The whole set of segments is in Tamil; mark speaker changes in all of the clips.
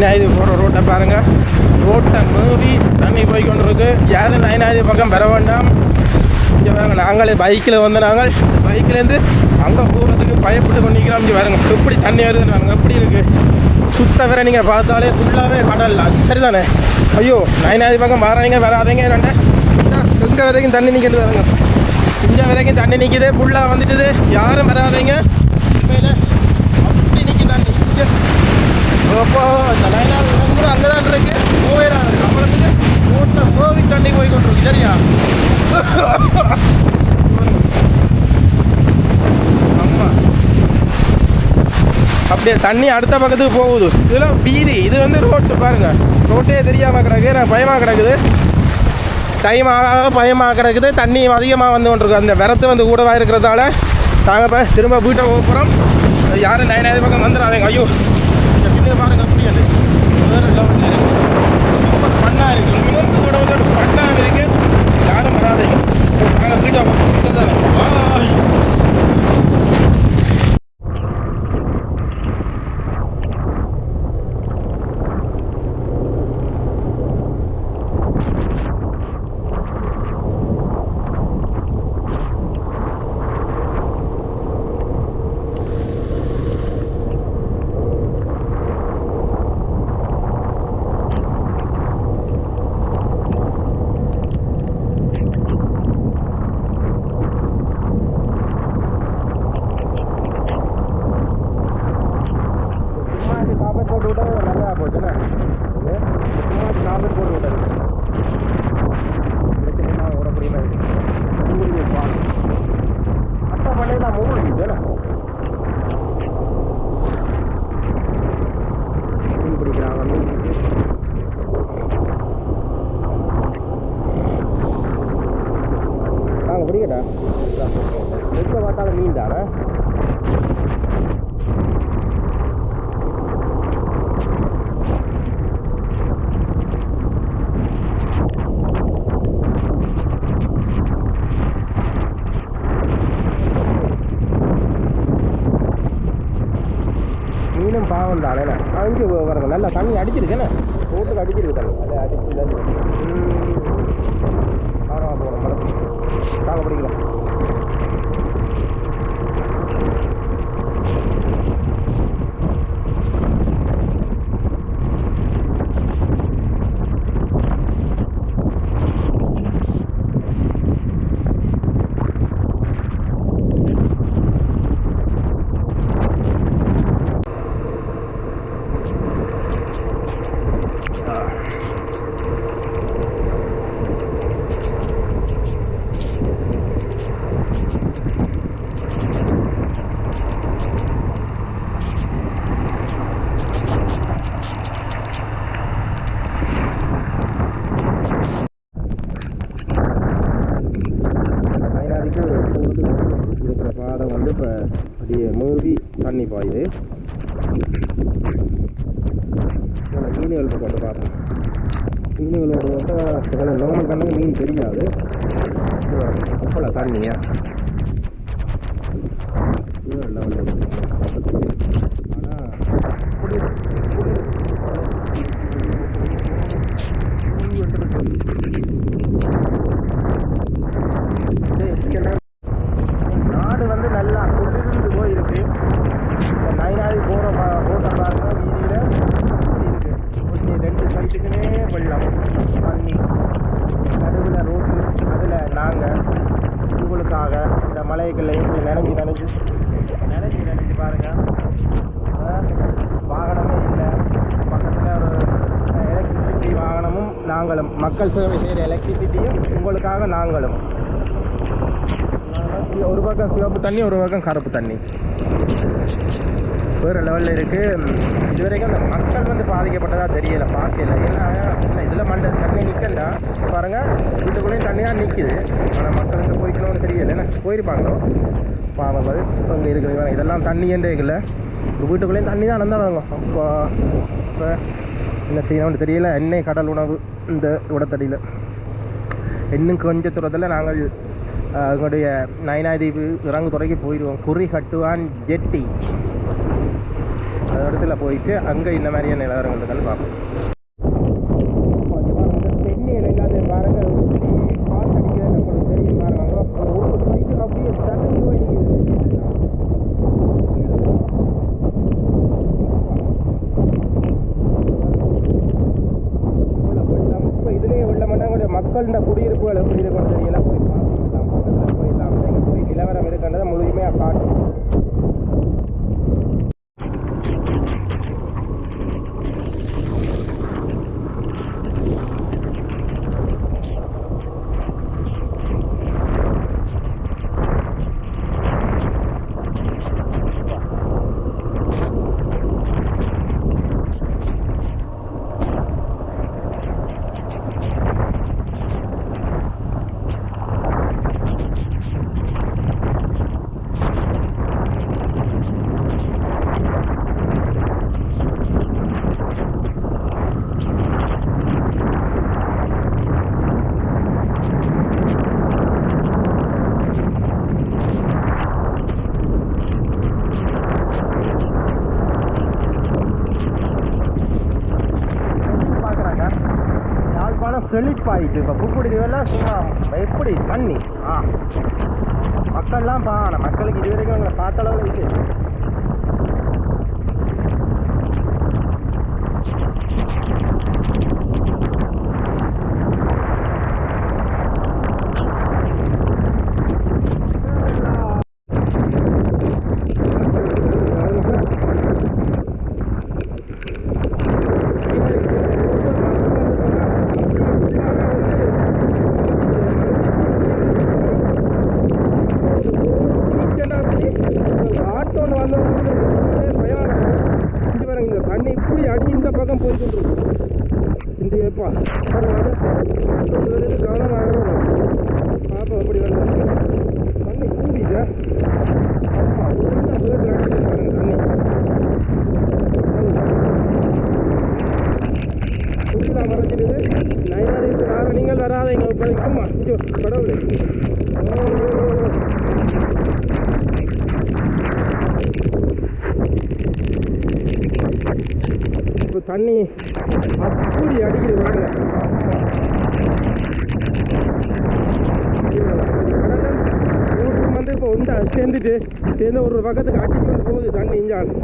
Speaker 1: நைனாயுதி போகிற ரோட்டை பாருங்கள் ரோட்டை மீறி தண்ணி போய் கொண்டு இருக்கு யாரும் நைனாயுதி பக்கம் வர வேண்டாம். இங்கே பாருங்க நாங்களே பைக்கில் வந்து நாங்கள் பைக்லேருந்து அங்கே போகிறதுக்கு பயப்பட்டு கொண்டிருக்கிறோம். இங்கே பாருங்க எப்படி தண்ணி வருதுன்னு பாருங்க எப்படி இருக்குது சுத்த வர நீங்கள் பார்த்தாலே ஃபுல்லாகவே கடல். அது சரிதானே? ஐயோ நைனாதி பக்கம் வராதீங்க வராதீங்க ரெண்டை. இங்கே வரைக்கும் தண்ணி நிற்கிறது பாருங்க. இங்கே வரைக்கும் தண்ணி நிற்கிது ஃபுல்லாக வந்துட்டுது. யாரும் வராதீங்க உண்மையில அப்படி நிற்கி தண்ணி இங்க. அப்போ இந்த கூட அங்கே தான் இருக்கு. போயிடாது நம்மளுக்கு மூட்டை மூவி தண்ணி போய் கொண்டிருக்கு சரியா? ஆமாம் அப்படியே தண்ணி அடுத்த பக்கத்துக்கு போகுது. இதெல்லாம் வீதி இது வந்து ரோட்டு பாருங்க. ரோட்டே தெரியாமல் கிடக்கு. எனக்கு பயமாக கிடக்குது. டைம் ஆக பயமாக கிடக்குது. தண்ணி அதிகமாக வந்து கொண்டிருக்கு அந்த விரத்து வந்து கூடவா இருக்கிறதால நாங்கள் இப்போ திரும்ப வீட்டை போகிறோம் யாரும் நயனாவது பக்கம் வந்துடாதேங்க. ஐயோ. இங்க பாருங்க அப்படி வேறு லெவலில் இருக்குது சூப்பர் ஃபன்னாக இருக்குது மிகவும் கூட ஒரு ஃபன்னாக இருக்குது யாரும் வராதீங்க. நாங்கள் வீட்டை போகிறோம் நல்லா போச்சுண்ணே சும்மாக்கு ஓடக்கூடிய பால் அட்டை தான் மூலிகை மீன் பிடிக்கிறாங்க மீன் நாங்கள் பிடிக்கட்டா எங்கே பார்த்தாலும் மீன் தானே மீனும் பாவம் தானே அங்கே வரங்க நல்லா தண்ணி அடிச்சிருக்கேண்ணே ரோட்டுக்கு அடிச்சிருக்கு தண்ணி அதை அடிச்சு போகணும் மலை தாங்க பிடிக்கலாம் வயநாடுக்கு இருக்கிற பாதை வந்து இப்போ அப்படியே மூடி தண்ணி பாயுது. இதில் மீன்களுக்கு கொண்டு பார்த்தோம் மீன்களோட மட்டும் இதில் நார்மல் கண்ணுக்கு மீன் தெரியாது. அப்போல தண்ணியா? இது லெவலில் ஆனால் நாடு வந்து நல்லா குளிர்ந்து போயிருக்கு இந்த நைனாவி போகிற ரோட்டை பாருங்க வீதியில் இருக்கு கொஞ்சம் ரெண்டு சைட்டுக்குமே வெள்ளம் தண்ணி நடுவில் ரோட்டு அதில் நாங்கள் உங்களுக்காக இந்த மலைகளையும் இப்படி நினைஞ்சு நினைஞ்சு நினைஞ்சு நனைஞ்சு பாருங்கள் வாகனமே இல்லை. பக்கத்தில் ஒரு எலக்ட்ரிசிட்டி வாகனமும் நாங்களும். மக்கள் சேவை செய்கிற எலக்ட்ரிசிட்டியும் உங்களுக்காக நாங்களும். ஒரு பக்கம் சிவப்பு தண்ணி ஒரு பக்கம் கருப்பு தண்ணி. வேறு லெவலில் இருக்குது இது வரைக்கும் அந்த மக்கள் வந்து பாதிக்கப்பட்டதாக தெரியல பார்க்கல. ஏன்னா இல்லை இதில் மண்டல் தண்ணி நிற்கண்டா பாருங்கள் வீட்டுக்குள்ளேயும் தண்ணியாக நிற்கிது ஆனால் மக்கள் வந்து போய்க்கணும்னு தெரியல. ஏன்னா போயிருப்பாங்களோ பாவம் அது அங்கே இருக்குது இதெல்லாம் தண்ணி என்றே இல்லை. வீட்டுக்குள்ளேயும் தண்ணி தான் நடந்தால் வரும் அப்போ இப்போ என்ன செய்யணும்னு தெரியல. எண்ணெய் கடல் உணவு இந்த உடத்தடியில். இன்னும் கொஞ்ச தூரத்தில் நாங்கள் அஹ், எங்களுடைய நயனாதீவு இறங்கு துறைக்கு போயிடுவோம் குறி கட்டுவான் ஜெட்டி. இடத்துல போயிட்டு அங்கே இந்த மாதிரியான நிலவரங்கள் இருக்கான்னு பார்ப்போம் தென்னை எல்லாத்தையும் பாருங்க எப்படி காற்று அடிக்கிறது நம்மளுக்கு தெரியும் பாருங்க அங்க ஒரு சைடு அப்படியே தண்ணி போய் நிக்குது. இவ்வளவு வெள்ளம். இப்ப இதுலயே வெள்ளம் பண்ணா கூட மக்களோட குடியிருப்புகள் எப்படி இருக்கும்னு தெரியல போய் பார்க்கலாம் பக்கத்துல போயிடலாம் எங்க போய் நிலவரம் இருக்கின்றதை முழுமையா காட்டும் பார்க்குறாங்க வெளிப்பாயிட்டு செழிப்பாயிட்டு இப்போ புக்குடிதுவெல்லாம் சும்மா எப்படி தண்ணி ஆ. மக்கள்லாம் பா மக்களுக்கு இது வரைக்கும் அங்கே பார்த்த அளவுக்கு இருக்குது ஆட்டோன்னு வந்து இங்க பாருங்க இந்த தண்ணி இப்படி அடி இந்த பக்கம் போய் கொண்டிருக்கு இந்த எப்பா கவனம் ஆகணும் பாப்போம் எப்படி வந்து தண்ணி கூடிச்சா அப்பா உள்ள பேர் அடிக்குது பாருங்க தண்ணி ஃபுல்லாக மறைச்சிடுது நைனாதிக்கு வர நீங்கள் வராதீங்க இப்போதைக்கு சும்மா ஐயோ, கடவுளே ஓ, ஓ, ஓ, ஓ. இப்போ தண்ணி. அப்படி அடிக்குது பாருங்க ஊருக்கு வந்து இப்போ உண்டா சேர்ந்துட்டு சேர்ந்து ஒரு பக்கத்துக்கு அடிச்சு வந்து போகுது தண்ணி இருக்கு.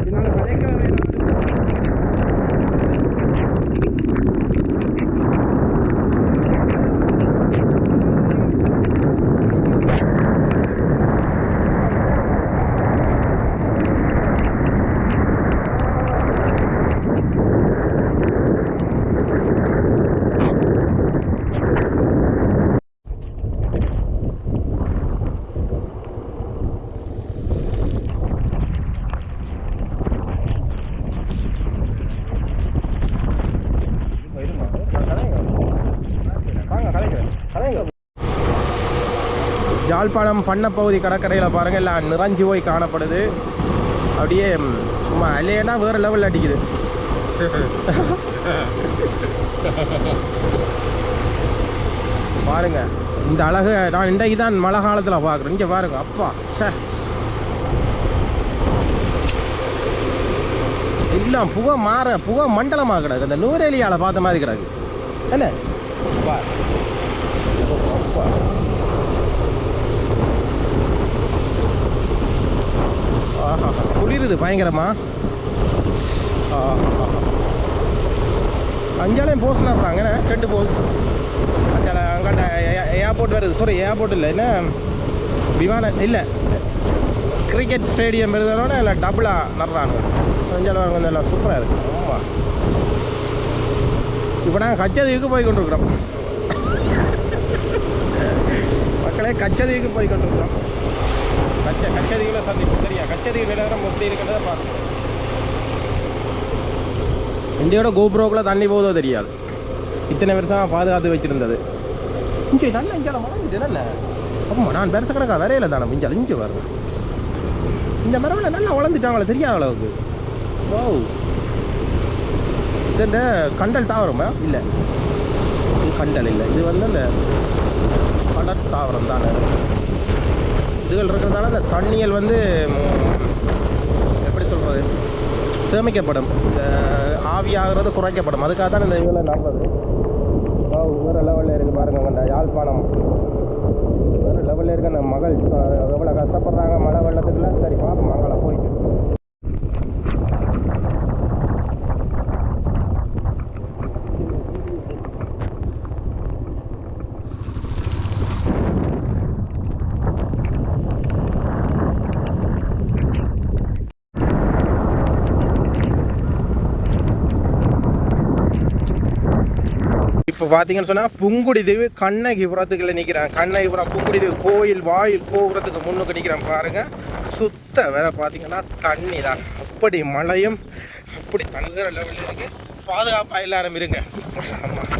Speaker 1: இதனால விளைக்க வேணும் யாழ்ப்பாணம் பண்ணப்பகுதி கடற்கரையில் பாருங்கள் எல்லாம் நிறைஞ்சு போய் காணப்படுது. அப்படியே சும்மா அலையனா வேறு லெவலில் அடிக்குது. பாருங்க இந்த அழகு நான் இன்றைக்கு தான் மழை காலத்தில் பார்க்குறேன். இங்கே பாருங்க அப்பா சார் எல்லாம் புகை மாற புகை மண்டலமாக கிடக்கு. அந்த நூறேலியால் பார்த்த மாதிரி கிடக்கு. என்ன? அப்பா அப்பா குளிருது பயங்கரமா? அஞ்சாலையும் போஸ்லாம் இருப்பாங்க ரெண்டு போஸ் அஞ்சால அங்காண்ட ஏர்போர்ட் வருது சாரி ஏர்போர்ட் இல்லை. என்ன? விமானம் இல்லை. கிரிக்கெட் ஸ்டேடியம் இருந்ததோட இல்லை டபுளாக நடுறாங்க அஞ்சால கொஞ்சம் எல்லாம் சூப்பராக இருக்கு. ஆமாம் இப்போ நாங்கள் கச்சதீவுக்கு போய் கொண்டிருக்கிறோம். மக்களே கச்சதீவுக்கு போய் கொண்டிருக்கிறோம். கச்ச கச்சேரிகளை சந்திப்பு சரியா? கச்சதீவு நிலவரம் எப்படி இருக்கிறத பார்க்கணும் இந்தியோட கோபுரோக்குள்ள தண்ணி போதோ தெரியாது. இத்தனை வருஷம் பாதுகாத்து வச்சிருந்தது. இங்கே நல்ல இங்கே மரம் நல்ல. ஆமாம் நான் பெருச கணக்கா வரையில தானே இஞ்சால் இங்கே வரும் இந்த மரம்ல நல்லா வளர்ந்துட்டாங்களே தெரியாத அளவுக்கு. ஓ. இது இந்த கண்டல் தாவரமா? இல்லை. கண்டல் இல்லை. இது வந்து அந்த கடற் தாவரம் தானே. இதுகள் இருக்கிறதால அந்த தண்ணிகள் வந்து எப்படி சொல்கிறது சேமிக்கப்படும். இந்த ஆவியாகிறது குறைக்கப்படும். அதுக்காக தான் இந்த இதில் நம்புறது வேறு லெவலில் இருக்குது பாருங்க அந்த யாழ்ப்பாணம். வேறு லெவலில் இருக்க அந்த மகள் எவ்வளோ கஷ்டப்படுறாங்க மழை வெள்ளத்துக்குலாம். சரி பார்ப்போம் மகளை போயிட்டு. இப்போ பார்த்தீங்கன்னு சொன்னால் புங்குடிதீவு கண்ணகிபுரத்துக்குள்ள நிற்கிறான் கண்ணகிபுரம் புங்குடிதீவு கோயில் வாயில் கோபுரத்துக்கு முன்னுக்கு நிற்கிறேன் பாருங்கள் சுத்த வேலை பார்த்தீங்கன்னா தண்ணி தான் அப்படி மழையும் அப்படி தங்குற லெவலில் இருக்குது பாதுகாப்பாக எல்லாரும் இருங்க. ஆமாம்